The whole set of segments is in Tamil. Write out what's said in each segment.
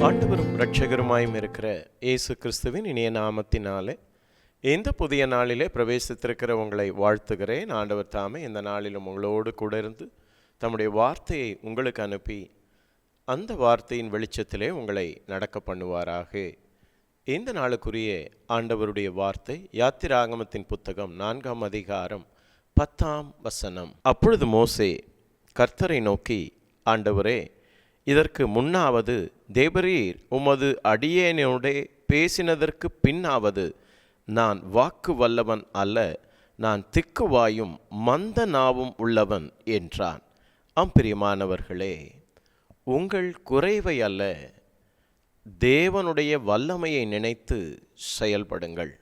ஆண்டவரும் இருக்கிற இயேசு கிறிஸ்துவின் இனிய நாமத்தினாலே இந்த புதிய நாளிலே பிரவேசித்திருக்கிற உங்களை வாழ்த்துகிறேன். ஆண்டவர் தாமே இந்த நாளிலும் உங்களோடு கூட இருந்து தம்முடைய வார்த்தையை உங்களுக்கு அனுப்பி அந்த வார்த்தையின் வெளிச்சத்திலே உங்களை நடக்க பண்ணுவாராக. இந்த நாளுக்குரிய ஆண்டவருடைய வார்த்தை யாத்திராகமத்தின் புத்தகம் நான்காம் அதிகாரம் பத்தாம் வசனம். அப்பொழுது மோசே கர்த்தரை நோக்கி ஆண்டவரே இதற்கு முன்னாவது தேவரீர் உமது அடியேனோடே பேசினதற்கு பின்னாவது நான் வாக்கு வல்லவன் அல்ல நான் திக்குவாயும் மந்த நாவும் உள்ளவன் என்றான். அம்பிரியமானவர்களே உங்கள் குறைவை அல்ல தேவனுடைய வல்லமையை நினைத்து செயல்படுங்கள்.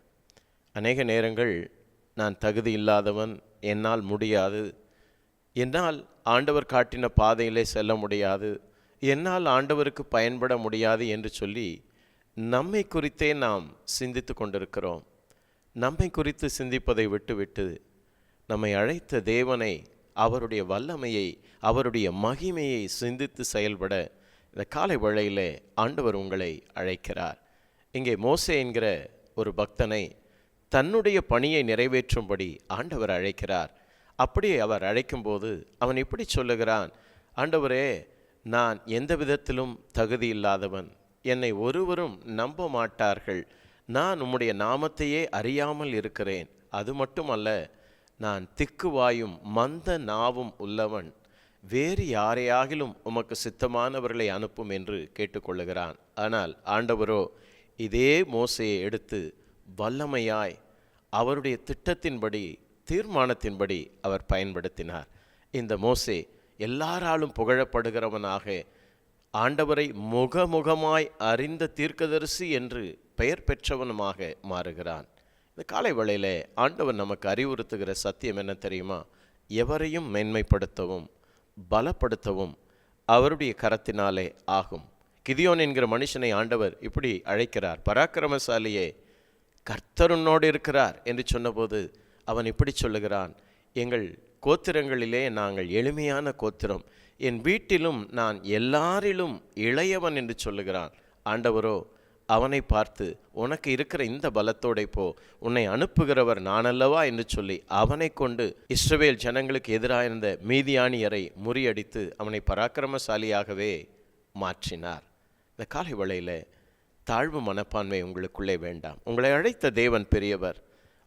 அநேக நேரங்கள் நான் தகுதி இல்லாதவன் என்னால் முடியாது. என்னால் ஆண்டவர் காட்டின பாதையிலே செல்ல முடியாது. என்னால் ஆண்டவருக்கு பயன்பட முடியாது என்று சொல்லி நம்மை குறித்தே நாம் சிந்தித்து கொண்டிருக்கிறோம். நம்மை குறித்து சிந்திப்பதை விட்டுவிட்டு நம்மை அழைத்த தேவனை அவருடைய வல்லமையை அவருடைய மகிமையை சிந்தித்து செயல்பட இந்த காலை வேளையில் ஆண்டவர் உங்களை அழைக்கிறார். இங்கே மோசே என்கிற ஒரு பக்தனை தன்னுடைய பணியை நிறைவேற்றும்படி ஆண்டவர் அழைக்கிறார். அப்படியே அவர் அழைக்கும்போது அவன் இப்படி சொல்லுகிறான் ஆண்டவரே நான் எந்த விதத்திலும் தகுதி இல்லாதவன். என்னை ஒருவரும் நம்ப மாட்டார்கள். நான் உம்முடைய நாமத்தையே அறியாமல் இருக்கிறேன். அது மட்டுமல்ல நான் திக்குவாயும் மந்த நாவும் உள்ளவன். வேறு யாரையாகிலும் உமக்கு சித்தமானவர்களை அனுப்பும் என்று கேட்டுக்கொள்ளுகிறான். ஆனால் ஆண்டவரோ இதே மோசையை எடுத்து வல்லமையாய் அவருடைய திட்டத்தின்படி தீர்மானத்தின்படி அவர் பயன்படுத்தினார். இந்த மோசே எல்லாராலும் புகழப்படுகிறவனாக ஆண்டவரை முகமுகமாய் அறிந்த தீர்க்கதரிசி என்று பெயர் பெற்றவனுமாக மாறுகிறான். இந்த காலை வேளையில் ஆண்டவர் நமக்கு அறிவுறுத்துகிற சத்தியம் என்ன தெரியுமா? எவரையும் மேன்மைப்படுத்தவும் பலப்படுத்தவும் அவருடைய கரத்தினாலே ஆகும். கிதியோன் என்கிற மனுஷனை ஆண்டவர் இப்படி அழைக்கிறார். பராக்கிரமசாலியே கர்த்தருன்னோடு இருக்கிறார் என்று சொன்னபோது அவன் இப்படி சொல்லுகிறான். எங்கள் கோத்திரங்களிலே நாங்கள் எளிமையான கோத்திரம். என் வீட்டிலும் நான் எல்லாரிலும் இளையவன் என்று சொல்லுகிறான். ஆண்டவரோ அவனை பார்த்து உனக்கு இருக்கிற இந்த பலத்தோடை போ. உன்னை அனுப்புகிறவர் நானல்லவா? என்று சொல்லி அவனை கொண்டு இஸ்ரவேல் ஜனங்களுக்கு எதிராக இருந்த மீதியானியரை முறியடித்து அவனை பராக்கிரமசாலியாகவே மாற்றினார். இந்த காலை வேளையில் தாழ்வு மனப்பான்மை உங்களுக்குள்ளே வேண்டாம். உங்களை அழைத்த தேவன் பெரியவர்.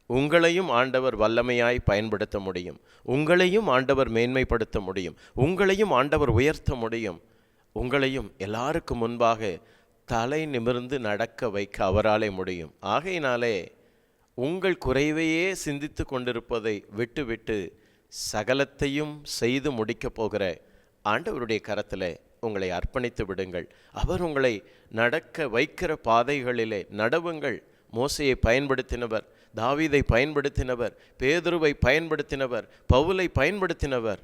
உங்களையும் ஆண்டவர் வல்லமையாய் பயன்படுத்த முடியும். உங்களையும் ஆண்டவர் மேன்மைப்படுத்த முடியும். உங்களையும் ஆண்டவர் உயர்த்த முடியும். உங்களையும் எல்லாருக்கும் முன்பாக தலை நிமிர்ந்து நடக்க வைக்க அவராலே முடியும். ஆகையினாலே உங்கள் குறைவையே சிந்தித்து கொண்டிருப்பதை விட்டுவிட்டு சகலத்தையும் செய்து முடிக்கப் போகிற ஆண்டவருடைய கரத்தில் உங்களை அர்ப்பணித்து விடுங்கள். அவர் உங்களை நடக்க வைக்கிற பாதைகளிலே நடவுங்கள். மோசையை பயன்படுத்தினவர் தாவீதை பயன்படுத்தினவர் பேதுருவை பயன்படுத்தினவர் பவுலை பயன்படுத்தினவர்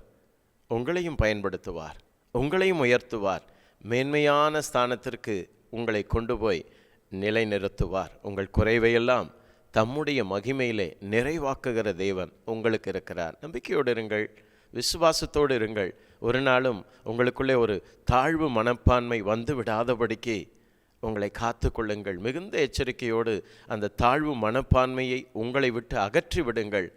உங்களையும் பயன்படுத்துவார் உங்களையும் உயர்த்துவார். மேன்மையான ஸ்தானத்திற்கு உங்களை கொண்டு போய் நிலைநிறுத்துவார். உங்கள் குறைவையெல்லாம் தம்முடைய மகிமையிலே நிறைவாக்குகிற தேவன் உங்களுக்கு இருக்கிறார். நம்பிக்கையோடு இருங்கள் விசுவாசத்தோடு இருங்கள். ஒரு நாளும் உங்களுக்குள்ளே ஒரு தாழ்வு மனப்பான்மை வந்து விடாதபடிக்கு உங்களை காத்து கொள்ளுங்கள். மிகுந்த எச்சரிக்கையோடு அந்த தாழ்வு மனப்பான்மையை உங்களை விட்டு அகற்றி விடுங்கள்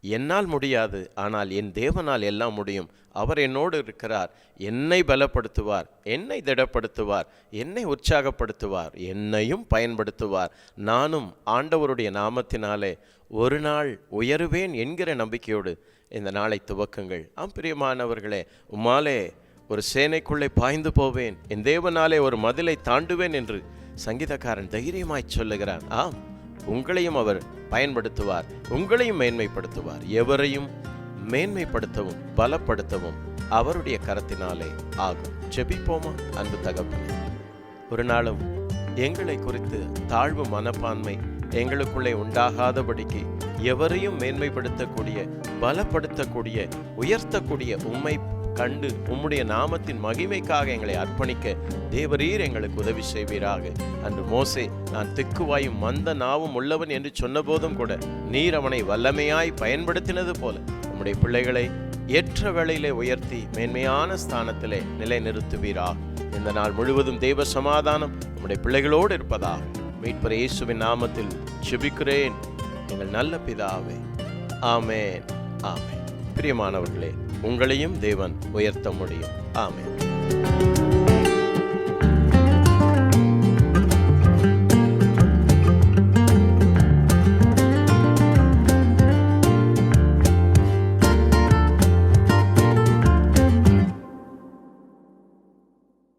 என்னால் முடியாது ஆனால் என் தேவனால் எல்லாம் முடியும். அவர் என்னோடு இருக்கிறார். என்னை பலப்படுத்துவார். என்னை திடப்படுத்துவார். என்னை உற்சாகப்படுத்துவார். என்னையும் பயன்படுத்துவார். நானும் ஆண்டவருடைய நாமத்தினாலே ஒரு நாள் உயருவேன் என்கிற நம்பிக்கையோடு இந்த நாளை துவக்குங்கள். ஆம் பிரியமானவர்களே ஒரு சேனைக்குள்ளே பாய்ந்து போவேன். என் தேவனாலே ஒரு மதிலை தாண்டுவேன் என்று சங்கீதக்காரன் தைரியமாய் சொல்லுகிறான். ஆம் உங்களையும் அவர் பயன்படுத்துவார் உங்களையும் மேன்மைப்படுத்துவார். எவரையும் மேன்மைப்படுத்தவும் பலப்படுத்தவும் அவருடைய கரத்தினாலே ஆகும். செபிப்போமா அன்பு தகப்பனே. ஒரு நாளும் எங்களை குறித்து தாழ்வு மனப்பான்மை எங்களுக்குள்ளே உண்டாகாதபடிக்கு எவரையும் மேன்மைப்படுத்தக்கூடிய பலப்படுத்தக்கூடிய உயர்த்தக்கூடிய உண்மை கண்டு உம்முடைய நாமத்தின் மகிமைக்காக எங்களை அர்ப்பணிக்க தேவரீர் எங்களுக்கு உதவி செய்வீராக. அன்று மோசே நான் திக்குவாயும் மந்த நாவும் உள்ளவன் என்று சொன்னபோதும் கூட நீர் அவனை வல்லமையாய் பயன்படுத்தினது போல உம்முடைய பிள்ளைகளை ஏற்ற வேளையிலே உயர்த்தி மேன்மையான ஸ்தானத்திலே நிலைநிறுத்துவீரா இந்த நாள் முழுவதும் தெய்வ சமாதானம் உம்முடைய பிள்ளைகளோடு இருப்பதாக மீட்பர் இயேசுவின் நாமத்தில் சுபிக்கிறேன் எங்கள் நல்ல பிதாவே. ஆமேன். ஆமேன். பிரியமானவர்களே உங்களையும் தேவன் உயர்த்த முடியும். ஆமே